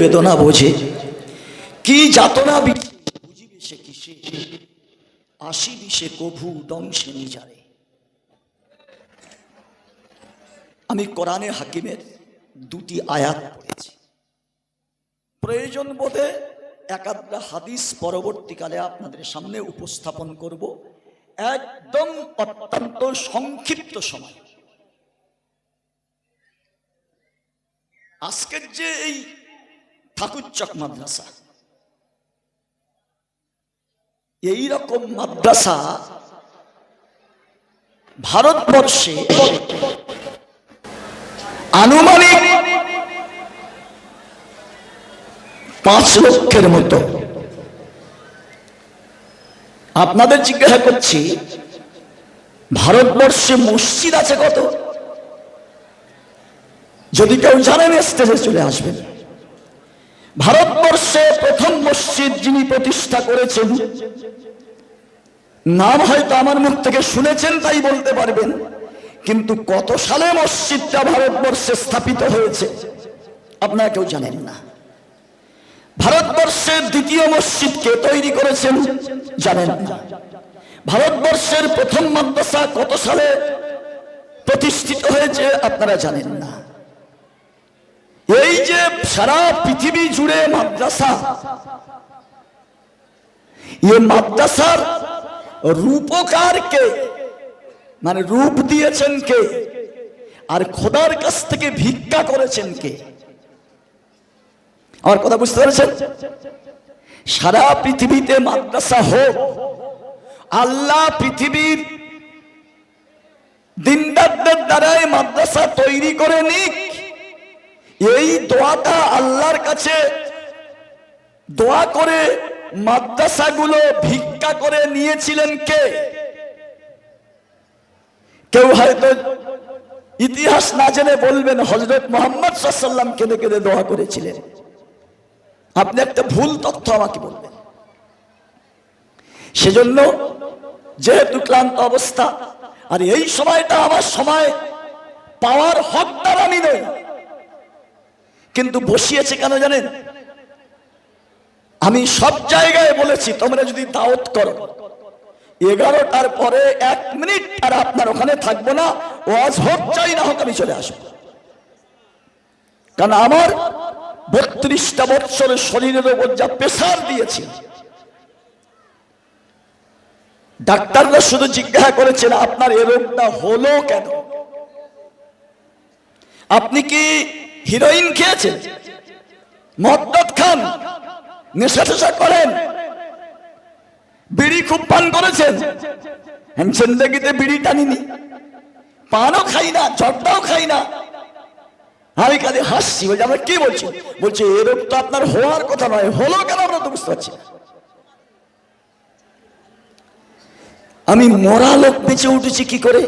বেদনা বোঝে। কি যাতনা বুঝিবে সে কিসে? আসিবি সে কভু দংশে নিজারে। আমি কোরআনে হাকিমের দুটি আয়াত পড়েছি। প্রয়োজন বোধে একাধটা হাদিস পরবর্তীকালে আপনাদের সামনে উপস্থাপন করব। একদম অত্যন্ত সংক্ষিপ্ত সময়। আজকের যে এই ঠাকুরচক মাদ্রাসা। এই রকম মাদ্রাসা ভারতবর্ষে আনুমানিক পাঁচ লক্ষের মতো। আপনাদের জিজ্ঞাসা করছি, ভারতবর্ষে মসজিদ আছে কত? যদি কেউ জানেন স্টেজে চলে আসবেন। ভারতবর্ষে প্রথম মসজিদ যিনি প্রতিষ্ঠা করেছেন, নাম হয়তো আমার মুখ থেকে শুনেছেন তাই বলতে পারবেন, কিন্তু কত সালে মসজিদটা ভারতবর্ষে স্থাপিত হয়েছে, আপনারা কেউ জানেন না। ভারতবর্ষের দ্বিতীয় মসজিদ কে তৈরি করেছেন, জানেন না। ভারতবর্ষের প্রথম মাদ্রাসা কত সালে প্রতিষ্ঠিত হয়েছে, আপনারা জানেন না। এই যে সারা পৃথিবী জুড়ে মাদ্রাসা এই মাদ্রাসার রূপকার কে মানে রূপ দিয়েছেন কে? আর খোদার কাছ থেকে ভিক্ষা করেছেন কে? আমার কথা বুঝতে পেরেছেন? সারা পৃথিবীতে মাদ্রাসা হোক, আল্লাহ পৃথিবীর দিনদারদের দ্বারাই মাদ্রাসা তৈরি করে নিক। এই দোয়াটা আল্লাহর কাছে দোয়া করে মাদ্রাসাগুলো ভিক্ষা করে নিয়েছিলেন কে? কেউ হয়তো ইতিহাস না জেনে বলবেন হজরত মোহাম্মদ সাল্লাম কেঁদে কেঁদে দোয়া করেছিলেন। আপনি একটা ভুল তথ্য আমাকে বলবেন। সেজন্য যেহেতু ক্লান্ত অবস্থা, আর এই সময়টা আমার সময় পাওয়ার হকদার আমি নই। কিন্তু বসিয়েছে কেন জানেন? আমি সব জায়গায় বলেছি, তোমরা যদি দাওয়াত করো, এগারোটার পরে এক মিনিট আর আপনার ওখানে থাকব না, ওয়াজ হোক চাই না হোক, আমি চলে আসব। কারণ আমার বত্রিশটা বৎসরের শরীরের ওপর যা প্রেশার দিয়েছে, ডাক্তাররা শুধু জিজ্ঞাসা করেছেন, আপনার এ রোগটা হলো কেন? আপনি কি হিরোইন খেয়েছেন মদ্দত খান নেশা টেশা করেন। বিড়ি খুব পান করেছেন। জিন্দগিতে বিড়ি টানিনি। পানও খাই না জর্দাও খাই না। আমি কাজে হাসছি, বলছি, আমরা কি বলছি? বলছি এরকম তো আপনার হওয়ার কথা নয়, হলো কেন আমরা তো বুঝতে পারছি আমি মরা লোক বেঁচে উঠেছি কি করে?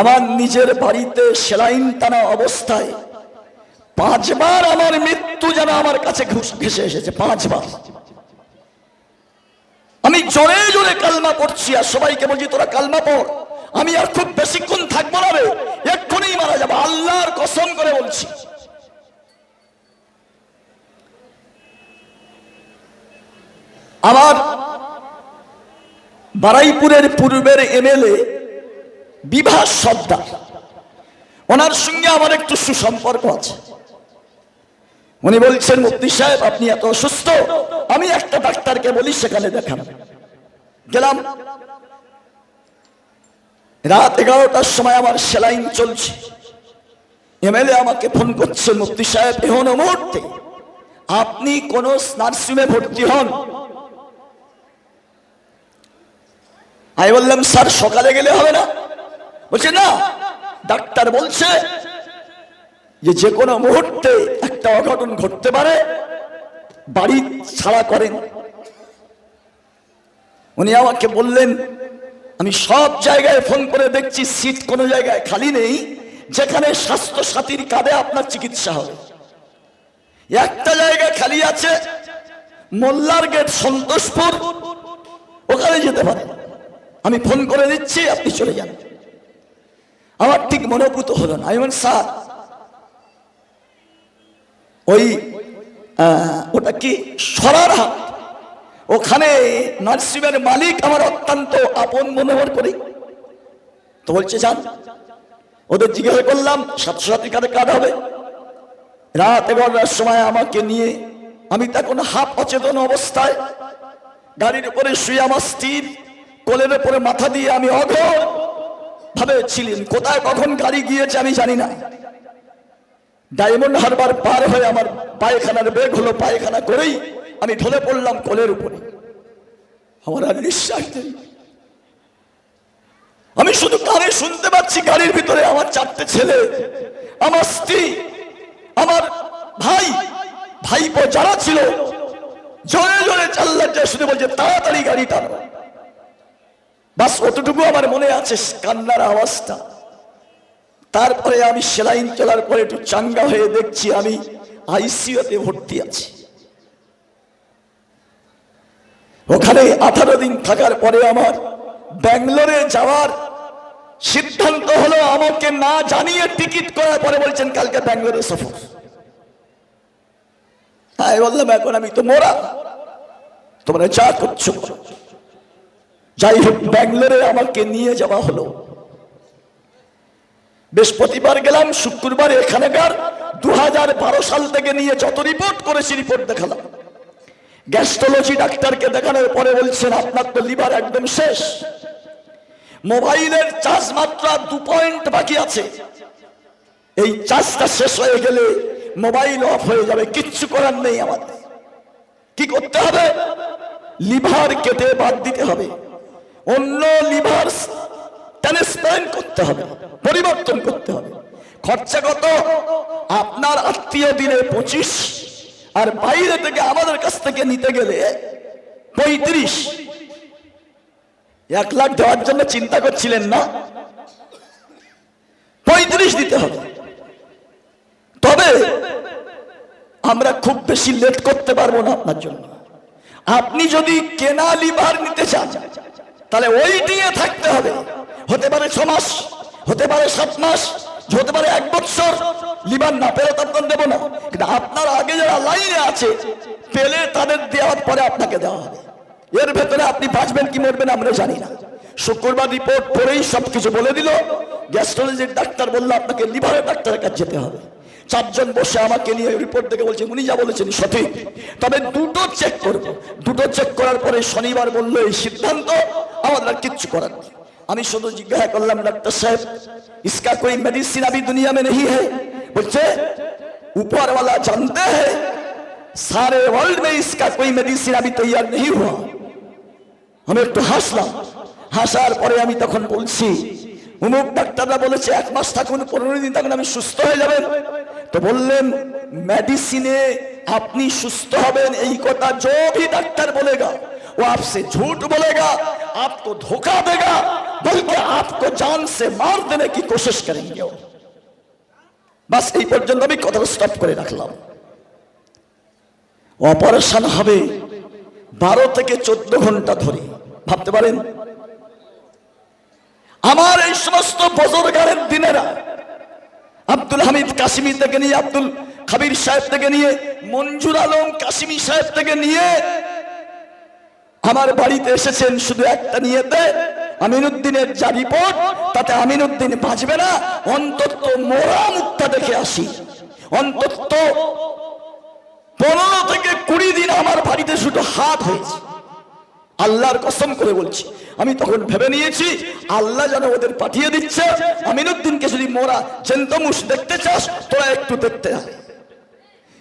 আমার নিজের বাড়িতে সেলাইন টানা অবস্থায় পাঁচবার আমার মৃত্যু যেন আমার কাছে ঘেসে এসেছে, পাঁচবার। আমি জোরে জোরে কালমা পড়ছি আর সবাইকে বলছি, তোরা কালমা পড়। আমি আর খুব বেশিক্ষণ থাকব না রে, এক্ষুনি মারা যাব। আল্লাহর কসম করে বলছি। আমার বারাইপুরের পূর্বের এমএলএ বিভাস সর্দার, ওনার সঙ্গে আমার একটু সুসম্পর্ক আছে। উনি বলছেন, মুফতি সাহেব, আপনি এত অসুস্থ, আমি একটা ডাক্তারকে বলি, সেখানে দেখান। গেলাম। রাত এগারোটার সময় আমার সেলাইন চলছে। এমএলএ আমাকে ফোন করছে মুফতি সাহেব এখন মুহূর্তে। আপনি কোন নার্সিংয়ে ভর্তি হন? আমি বললাম, স্যার, সকালে গেলে হবে না। বলছে, না। ডাক্তার বলছে যে যে কোনো মুহূর্তে একটা অঘটন ঘটতে পারে, বাড়ি ছাড়া করেন। উনি আমাকে বললেন, আমি সব জায়গায় ফোন করে দেখছি, সিট কোনো জায়গায় খালি নেই, যেখানে স্বাস্থ্য সাথীর কার্ডে আপনার চিকিৎসা হবে। একটা জায়গায় খালি আছে, মোল্লার গেট সন্তোষপুর, ওখানে যেতে পারে আমি ফোন করে দিচ্ছি, আপনি চলে যান। আমার ঠিক মনোভূত হলো না। আমি স্যার ওই ওটা কি সরার হাট ওখানে নার্সিমের মালিক আমার অত্যন্ত আপন মনোহর করি। তো বলছে, যান। ওদের জিজ্ঞাসা করলাম সাতশো সাথী কার্ডে কার্ড হবে? রাত এগারোটার সময় আমাকে নিয়ে, আমি তা তখন হাফ অচেতন অবস্থায়, গাড়ির উপরে শুয়ে আমার স্ত্রীর কোলের উপরে মাথা দিয়ে আমি অঘর ভাবে ছিলেন। কোথায় কখন গাড়ি গিয়েছে আমি জানি না। ডায়মন্ড হারবার পার হয়ে আমার পায়খানার বেগ হলো পায়খানা করেই আমি ঢলে পড়লাম কোলের উপরে। আমার আর নিঃশ্বাস নেই। আমি শুধু কানে শুনতে পাচ্ছি গাড়ির ভিতরে আমার চারটে ছেলে, আমার স্ত্রী, আমার ভাই, ভাইপো যারা ছিল জোরে জোরে চাল্লার শুধু বলছে, তাড়াতাড়ি গাড়ি টানো বাস, অতটুকু আমার মনে আছে কান্নার আওয়াজটা। তারপরে আমি সেলাইন চলার পরে একটু চাঙ্গা হয়ে দেখছি আমি আইসিইউতে ভর্তি আছি। ওখানে আঠারো দিন থাকার পরে আমার ব্যাঙ্গালোরে যাওয়ার সিদ্ধান্ত হলো, আমাকে না জানিয়ে টিকিট করার পরে বলছেন, কালকে ব্যাঙ্গালোরে সফর। হ্যাঁ বললাম, এখন আমি তো মোরা। তোমরা যা করছ যাই হোক, ব্যাঙ্গালোরে আমাকে নিয়ে যাওয়া হলো। বৃহস্পতিবার গেলাম, শুক্রবার এখানেকার দু সাল থেকে নিয়ে যত রিপোর্ট করেছি রিপোর্ট দেখালাম। গ্যাস্ট্রোলজি ডাক্তারকে দেখানোর পরে বলছেন, আপনার তো লিভার একদম শেষ। মোবাইলের চার্জ মাত্রা দু পয়েন্ট বাকি আছে। এই চার্জটা শেষ হয়ে গেলে মোবাইল অফ হয়ে যাবে, কিচ্ছু করার নেই আমাদের। কি করতে হবে? লিভার কেটে বাদ দিতে হবে। অন্য লিভার ট্রান্সপ্লান্ট করতে হবে, পরিবর্তন করতে হবে। খরচা কত? আপনার আত্মীয় দিনে পঁচিশ, আর বাইরে থেকে আমাদের কাছ থেকে নিতে গেলে পঁয়ত্রিশ। এক লাখ দেওয়ার জন্য চিন্তা করছিলেন না? পঁয়ত্রিশ দিতে হবে। তবে আমরা খুব বেশি লেট করতে পারব না আপনার জন্য। আপনি যদি কেনা লিভার নিতে চান, তাহলে ওই দিয়ে থাকতে হবে। হতে পারে ছ মাস, হতে পারে সাত মাস, হতে পারে এক বছর লিভার না পেলে তো আপনার দেবো না। কিন্তু আপনার আগে যারা লাইনে আছে, পেলে তাদের দেওয়ার পরে আপনাকে দেওয়া হবে। এর ভেতরে আপনি বাঁচবেন কি মরবেন আমরা জানি না। শুক্রবার রিপোর্ট পরেই সবকিছু বলে দিল। গ্যাস্ট্রোলজির ডাক্তার বলল, আপনাকে লিভারের ডাক্তারের কাছে যেতে হবে। চারজন বসে আমাকে নিয়ে রিপোর্ট দেখে বলছে, উনি যা বলেছেন সঠিক। তবে দুটো চেক করব। দুটো চেক করার পরে শনিবার বলল, এই সিদ্ধান্ত আমাদের আর কিচ্ছু করার নেই। আমি শুধু জিজ্ঞাসা করলাম, ডাক্তার সাহেব, ইসকা কই মেডিসিন আমি দুনিয়া মে नहीं है বলছে ऊपर वाला जानते हैं सारे वर्ल्ड में इसका कोई मेडिसिन अभी तैयार नहीं আমি একটু হাসলাম। হাসার পরে আমি তখন বলছি অমুক ডাক্তাররা বলেছে, এক মাস থাকুন, পনেরো দিন থাকুন, আমি সুস্থ হয়ে যাবেন। তো বললেন মেডিসিনে আপনি সুস্থ হবেন, এই কথা যদি ডাক্তার বলেগা। वो आपसे झूठ बोलेगा आपको धोखा देगा बल्कि आपको जान से मार देने की कोशिश करेंगे वो বাস এই পর্যন্ত আমি কথা স্টপ করে রাখলাম অপারেশন হবে বারো থেকে চোদ্দ ঘন্টা ধরে ভাবতে পারেন আমার এই সমস্ত বজরগারের দিনেরা আব্দুল হামিদ কাশ্মীর থেকে নিয়ে আব্দুল খাবির সাহেব থেকে নিয়ে মঞ্জুর আলম কাশ্মী সাহেব থেকে নিয়ে আমার বাড়িতে এসেছেন শুধু একটা নিয়েতে, আমিনুদ্দিনের যা রিপোর্ট, তাতে আমিনুদ্দিন বাঁচবে না, অন্তত মোরা মুক্তা দেখে আসি। অন্তত পনেরো থেকে কুড়ি দিন আমার বাড়িতে শুধু হাত হয়েছে। আল্লাহর কসম করে বলছি, আমি তখন ভেবে নিয়েছি, আল্লাহ যেন ওদের পাঠিয়ে দিচ্ছে, আমিনুদ্দিনকে যদি মোরা জেন্তমুষ দেখতে চাস, তোরা একটু দেখতে আয়।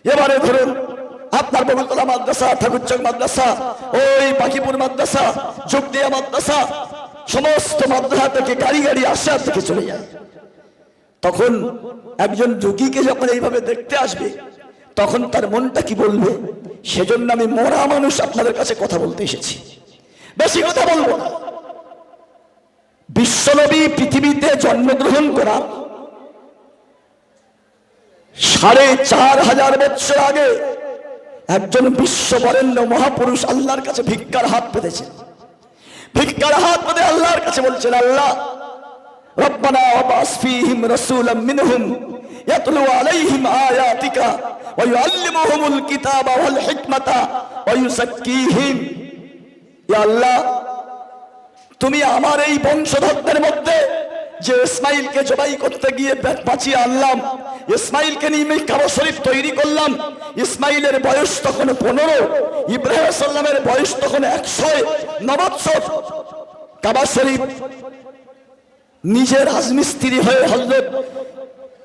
এবারে ধরুন আপনার বগলতলা মাদ্রাসা, ঠাকুরচক মাদ্রাসা, ওই পাখিপুর মাদ্রাসা যোগদিয়া মাদ্রাসা, সমস্ত মাদ্রাসা থেকে গাড়ি গাড়ি আসা থেকে চলে যায়। তখন একজন যোগীকে যখন এইভাবে দেখতে আসবে, তখন তার মনটা কি বলবে? সেজন্য আমি মরা মানুষ আপনাদের কাছে কথা বলতে এসেছি। বেশি কথা বলব না। বিশ্বনবী পৃথিবীতে জন্মগ্রহণ করা সাড়ে চার হাজার বছর আগে একজন বিশ্ববরেণ্য মহাপুরুষ আল্লাহর কাছে ভিক্ষার হাত পেতেছেন ভিক্ষার হাত পেতে আল্লাহর কাছে বলছেন, আল্লাহ আলাইহিম আয়াতিকা আল্লাহ, তুমি আমার এই বংশধরদের মধ্যে যে ইসমাইলকে জবাই করতে গিয়ে বাঁচিয়ে আনলাম, ইসমাইলকে নিয়ে কাবা শরীফ তৈরি করলাম, ইসমাইলের বয়স তখন পনেরো, ইব্রাহিম সাল্লামের বয়স তখন একশো, নবৎসর। কাবা শরীফ নিজের রাজমিস্ত্রি হয়ে হজরত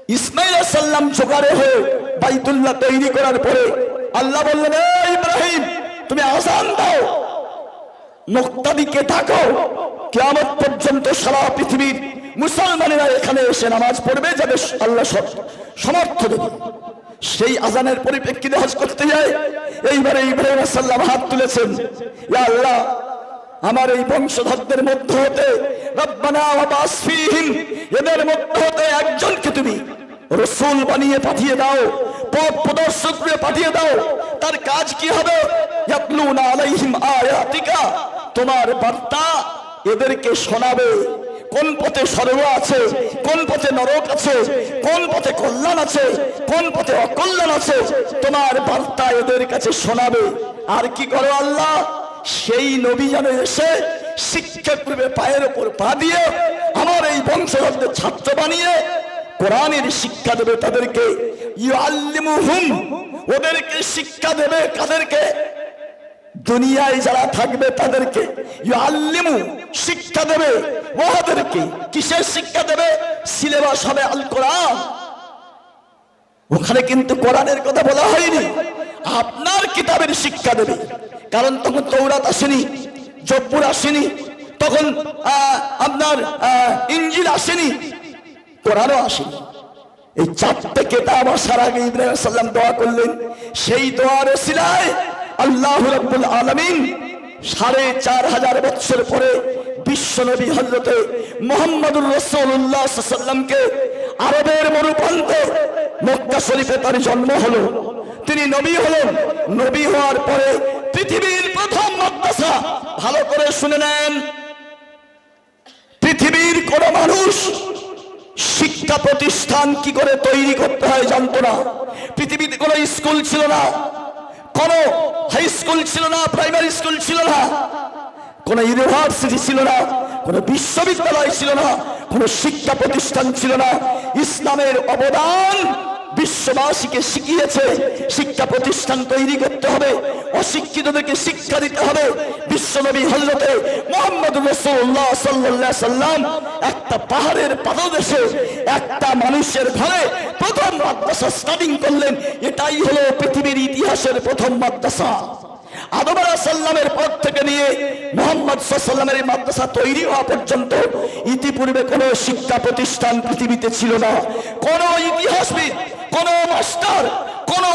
ইসমাইল সাল্লাম জোগাড়ে হয়ে বাইতুল্লাহ তৈরি করার পরে আল্লাহ বললেন "এই ইব্রাহিম, তুমি আজান দাও। মুক্তাদিকে থাকো কেমন পর্যন্ত সারা পৃথিবীর মুসলমানেরা এখানে এসে নামাজ পড়বে যাবে আল্লাহ সমর্থ দেবে। সেই আজানের পরিপ্রেক্ষিতে হজ করতে যায়। এইবারে ইব্রাহিম সাল্লাম হাত তুলেছেন। আল্লাহ, আমার এই বংশধরদের মধ্য হতে এদের মধ্য হতে একজনকে তুমি রসুল বানিয়ে পাঠিয়ে দাও, পথ প্রদর্শক পাঠিয়ে দাও। তার কাজ কি হবে? তোমার বার্তা এদেরকে শোনাবে। কোন পথে স্বর্গ আছে? কোন পথে নরক আছে? কোন পথে কল্যাণ আছে? কোন পথে অকল্যাণ আছে? তোমার বার্তা এদের কাছে শোনাবে। আর কি করো আল্লাহ? সেই নবী যেন এসে শিক্ষা করবে, পায়ের ওপর পা দিয়ে আমার এই বংশধরদের ছাত্র বানিয়ে কোরআনের শিক্ষা দেবে তাদেরকে। ইউআল্লিমুহুম, ওদেরকে শিক্ষা দেবে কাদেরকে দুনিয়ায় যারা থাকবে তাদেরকে। ইউআল্লিমু, শিক্ষা দেবে। ওদেরকে কিসের শিক্ষা দেবে? সিলেবাস হবে আল কোরআন। ওখানে কিন্তু কোরআনের কথা বলা হয়নি। আপনার কিতাবের শিক্ষা দেবে। কারণ তখন তৌরাত আসেনি, জব্বুর আসেনি, তখন আপনার ইঞ্জিল আসেনি, কোরআনও আসেনি। এই চারটে কেতাব আসার আগে ইব্রাহিম সাল্লাম দোয়া করলেন। সেই দোয়ার সিলায় আল্লাহ রব্বুল আলমিন সাড়ে চার হাজার বছর পরে বিশ্বনবী হজরতে মোহাম্মদুর রসুল্লাহ সাল্লামকে আরবের মরুপ্রান্তে মক্কা শরীফে তার জন্ম হলো। তিনি নবী হলেন। নবী হওয়ার পরে পৃথিবীর প্রথম মাদ্রাসা, ভালো করে শুনে নেন। পৃথিবীর কোন মানুষ শিক্ষা প্রতিষ্ঠান কি করে তৈরি করতে হয় জানতো না। পৃথিবীতে কোনো স্কুল ছিল না। কোনো হাই স্কুল ছিল না, প্রাইমারি স্কুল ছিল না। কোনো ইউনিভার্সিটি ছিল না, কোনো বিশ্ববিদ্যালয় ছিল না, কোনো শিক্ষা প্রতিষ্ঠান ছিল না। ইসলামের অবদান বিশ্ববাসীকে শিখিয়েছে, শিক্ষা প্রতিষ্ঠান তৈরি করতে হবে, অশিক্ষিতদেরকে শিক্ষা দিতে হবে। বিশ্বনবী হজরতে মোহাম্মদ রসুল্লাহ সাল্লাহ সাল্লাম একটা পাহাড়ের পাদদেশে একটা মানুষের ঘরে প্রথম মাদ্রাসা স্টার্টিং করলেন। এটাই হলো পৃথিবীর ইতিহাসের প্রথম মাদ্রাসা। আদম সাল্লামের পর থেকে নিয়ে মোহাম্মদ সাল্লামের মাদ্রাসা তৈরি হওয়া পর্যন্ত ইতিপূর্বে কোন শিক্ষা প্রতিষ্ঠান পৃথিবীতে ছিল না। কোন ইতিহাসবিদ, কোন মাস্টার কোন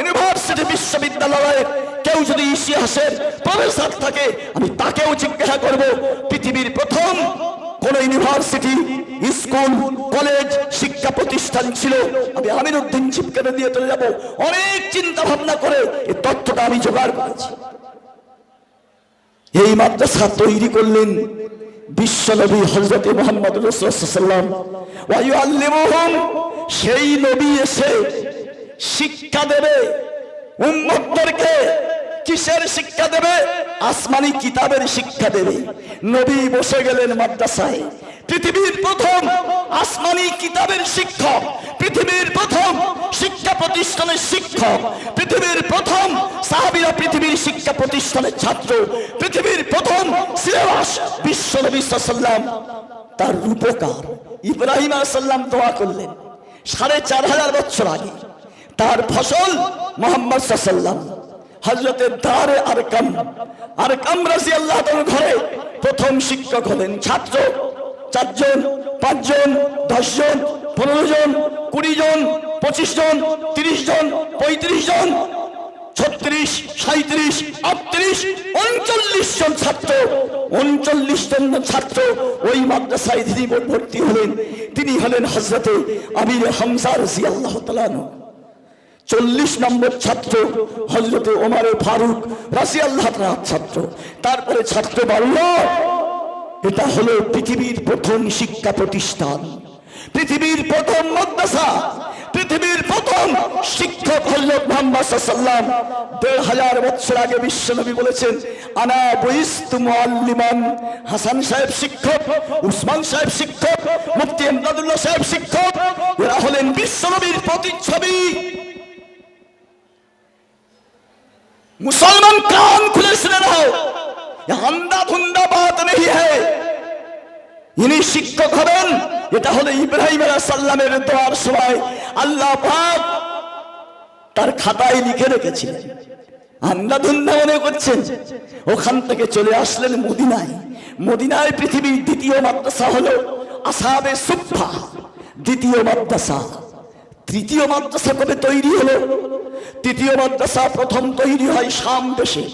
ইউনিভার্সিটি বিশ্ববিদ্যালয়ের কেউ যদি ইতিহাসের প্রফেসর থাকে, আমি তাকেও জিজ্ঞাসা করব, পৃথিবীর প্রথম কোন ইউনিভার্সিটি স্কুল কলেজ শিক্ষা প্রতিষ্ঠান ছিল? আমি আমিনুদ্দিন চিপকে দিয়ে চলে যাব। অনেক চিন্তা ভাবনা করে এই তথ্যটা আমি জোগাড় করেছি। এই মাদ্রাসা তৈরি করলেন বিশ্বনবী হজরত মোহাম্মদ রসুল্লাম সেই নবী এসে শিক্ষা দেবে? উম্মতদেরকে কিসের শিক্ষা দেবে? আসমানি কিতাবের শিক্ষা দেবে। নবী বসে গেলেন মাদ্রাসায়। পৃথিবীর প্রথম আসমানি কিতাবের শিক্ষক, পৃথিবীর প্রথম শিক্ষা প্রতিষ্ঠানের শিক্ষক, পৃথিবীর প্রথম সাহাবিরা পৃথিবীর শিক্ষা প্রতিষ্ঠানের ছাত্র, পৃথিবীর প্রথম সিলেবাস বিশ্ব নবী সাল্লাম তার রূপকার। ইব্রাহিম সাল্লাম দোয়া করলেন। সাড়ে চার হাজার বছর আগে। তার ফসল মোহাম্মদ সাল্লাম হজরতের দারে আরকাম। আরকাম রাজি আল্লাহ ঘরে প্রথম শিক্ষক হলেন ছাত্র। চারজন, পাঁচজন, দশজন পনেরো জন কুড়ি জন পঁচিশ জন তিরিশ জন পঁয়ত্রিশ জন ছত্রিশ সাঁত্রিশ আটত্রিশ, উনচল্লিশ জন ছাত্র। উনচল্লিশ জন ছাত্র ওই মাদ্রাসায় তিনি ভর্তি হলেন। তিনি হলেন হজরতে আমির হামজা রাজি আল্লাহ তালানু চল্লিশ নম্বর ছাত্র হজরতে ওমারে ফারুক ছাত্র। তারপরে ছাত্র বাড়ল। এটা হলো পৃথিবীর প্রথম শিক্ষা প্রতিষ্ঠান। পৃথিবীর প্রথম মাদ্রাসা। পৃথিবীর প্রথম শিক্ষক হজরত মোহাম্মদ সাল্লাম দেড় হাজার বছর আগে বিশ্বনবী বলেছেন, আনা বইস্তু মুআল্লিমান। হাসান সাহেব শিক্ষক, উসমান সাহেব শিক্ষক, মুফতি এমদাদুল্লাহ সাহেব শিক্ষক, এরা হলেন বিশ্বনবীর প্রতিচ্ছবি। মুসলমান কান খুলে শুনে নাও। আন্দা ধুন্দা বাত নেই হে। ইনি শিক্ষক হবেন, এটা হলো ইব্রাহিম আলাহ সাল্লামের দোয়ার সময়। আল্লাহ পাক তার খাতায় লিখে রেখেছিলেন। আন্দা ধুন্দা মনে করছেন, ওখান থেকে চলে আসলেন মদিনায়। মদিনায় পৃথিবীর দ্বিতীয় মাদ্রাসা হলো আসাবে সুফা দ্বিতীয় মাদ্রাসা। তৃতীয় মাদ্রাসা কবে তৈরি হলো? তৃতীয় মাদ্রাসা প্রথম তৈরি হয় শাম দেশে।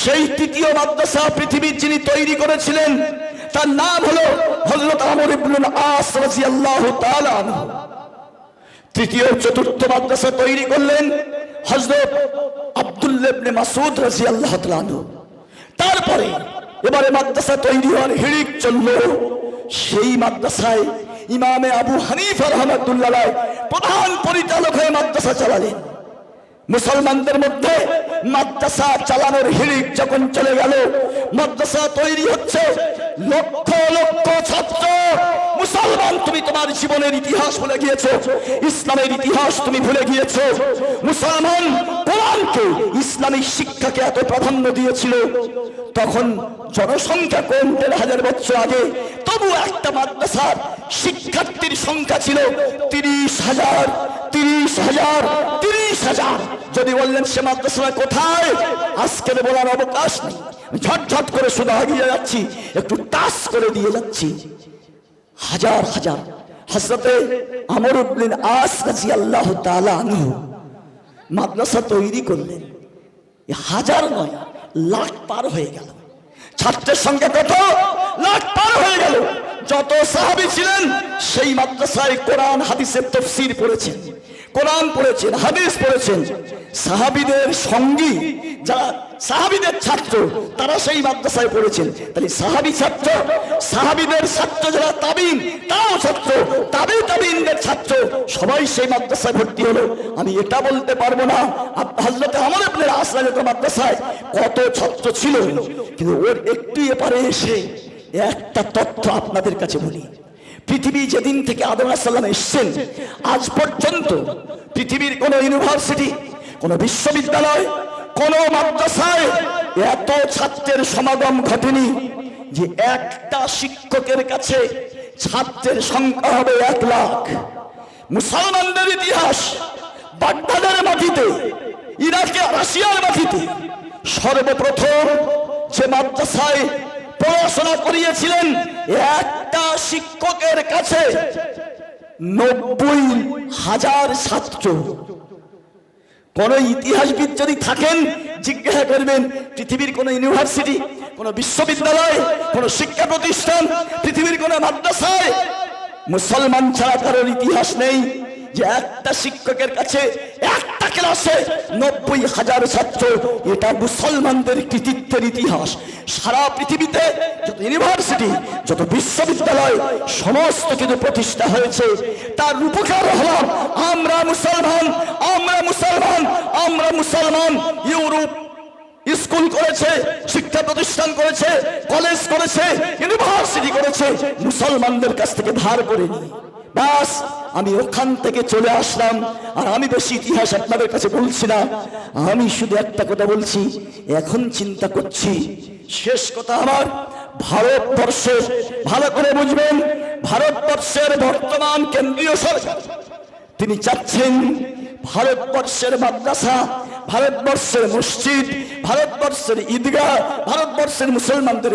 সেই তৃতীয় মাদ্রাসা পৃথিবীর যিনি তৈরি করেছিলেন, তার নাম হলো হযরত আমর ইবনুল আস রাদিয়াল্লাহু তাআলা তৃতীয় চতুর্থ মাদ্রাসা তৈরি করলেন হজরত আব্দুল্লাহ ইবনে মাসুদ রাদিয়াল্লাহু তাআলা তারপরে এবারে মাদ্রাসা তৈরি হওয়ার হিড়িক চলল। সেই মাদ্রাসায় ইমামে আবু হানিফ আহমদুল্লাহ প্রধান পরিচালক হয়ে মাদ্রাসা চালালেন। মুসলমানদের মধ্যে মাদ্রাসা চালানোর হিড়িক যখন চলে গেল, মাদ্রাসা তৈরি হচ্ছে লক্ষ লক্ষ ছাত্র মুসলমান তুমি তোমার জীবনের ইতিহাস ভুলে গিয়েছো। ইসলামের ইতিহাস তুমি ভুলে গিয়েছো। মুসলমান কোরআনকে ইসলামিক শিক্ষাকে এত প্রাধান্য দিয়েছিল। তখন জনসংখ্যা কম, দেড় হাজার বছর আগে তবু একটা মাদ্রাসার শিক্ষার্থীর সংখ্যা ছিল তিরিশ হাজার তিরিশ হাজার তিরিশ হাজার। যদি বললেন, সে মাদ্রাসা কোথায়? আজকের বলার অবকাশ নেই। ঝটঝট করে শুধু এগিয়ে যাচ্ছি, একটু টাস করে দিয়ে যাচ্ছি। হাজার হাজার। হাসরতে আমর উদ্দিন আস রাজি আল্লাহ আনহু মাদ্রাসা তৈরি করলেন। হাজার নয়, লাখ পার হয়ে গেল। ছাত্রের সংখ্যা কত লাখ পার হয়ে গেল। যত সাহাবী ছিলেন, সেই মাদ্রাসায় কোরআন, হাদিসের তফসির পড়েছেন। কোরআন পড়েছেন, হাদিস পড়েছেন। সাহাবীদের সঙ্গী যারা, সাহাবীদের ছাত্র, তারা সেই মাদ্রাসায় পড়েছেন। তাহলে সাহাবী ছাত্র, সাহাবীদের ছাত্র যারা তাবিন, তারাও ছাত্র, তাবি তাবিনদের ছাত্র, সবাই সেই মাদ্রাসায় ভর্তি হলো। আমি এটা বলতে পারব না। হজরতে আমার আপনার আসলাম মাদ্রাসায় কত ছাত্র ছিল। কিন্তু ওর একটু এপারে এসে একটা তথ্য আপনাদের কাছে বলি। পৃথিবী যেদিন থেকে আদম সাল্লাম এসছেন, আজ পর্যন্ত পৃথিবীর কোন ইউনিভার্সিটি কোন বিশ্ববিদ্যালয়, কোন মাদ্রাসায় এত ছাত্রের সমাগম ঘটেনি যে একটা শিক্ষকের কাছে ছাত্রের সংখ্যা হবে এক লাখ। মুসলমানদের ইতিহাস, বাগদাদের মাটিতে, ইরাকে রাশিয়ার মাটিতে সর্বপ্রথম যে মাদ্রাসায় পড়াশোনা করিয়েছিলেন একটা শিক্ষকের কাছে নব্বই হাজার ছাত্র। কোন ইতিহাসবিদ যদি থাকেন, জিজ্ঞাসা করবেন, পৃথিবীর কোন ইউনিভার্সিটি, কোন বিশ্ববিদ্যালয়, কোন শিক্ষা প্রতিষ্ঠান, পৃথিবীর কোন মাদ্রাসায়? মুসলমান ছাড়া কারোর ইতিহাস নেই। যে একটা শিক্ষকের কাছে একটা ক্লাসে নব্বই হাজার ছাত্র, এটা মুসলমানদের কৃতিত্বের ইতিহাস। সারা পৃথিবীতে যত ইউনিভার্সিটি যত বিশ্ববিদ্যালয় সমস্ত কিছু প্রতিষ্ঠা হয়েছে, তার রূপকার হলাম আমরা মুসলমান আমরা মুসলমান আমরা মুসলমান। ইউরোপ স্কুল করেছে, শিক্ষা প্রতিষ্ঠান করেছে, কলেজ করেছে ইউনিভার্সিটি করেছে, মুসলমানদের কাছ থেকে ধার করে বাস আমি ওখান থেকে চলে আসলাম, আর আমি বেশি ইতিহাস আপনাদের কাছে বলছি না। আমি শুধু একটা কথা বলছি, এখন চিন্তা করছি, শেষ কথা আমার, ভারতবর্ষের, ভালো করে বুঝবেন, ভারতবর্ষের বর্তমান কেন্দ্রীয় সরকার। তিনি চাচ্ছেন ভারতবর্ষের মাদ্রাসা, ভারতবর্ষের মসজিদ, ভারতবর্ষের ঈদগাহ, ভারতবর্ষের মুসলমানদের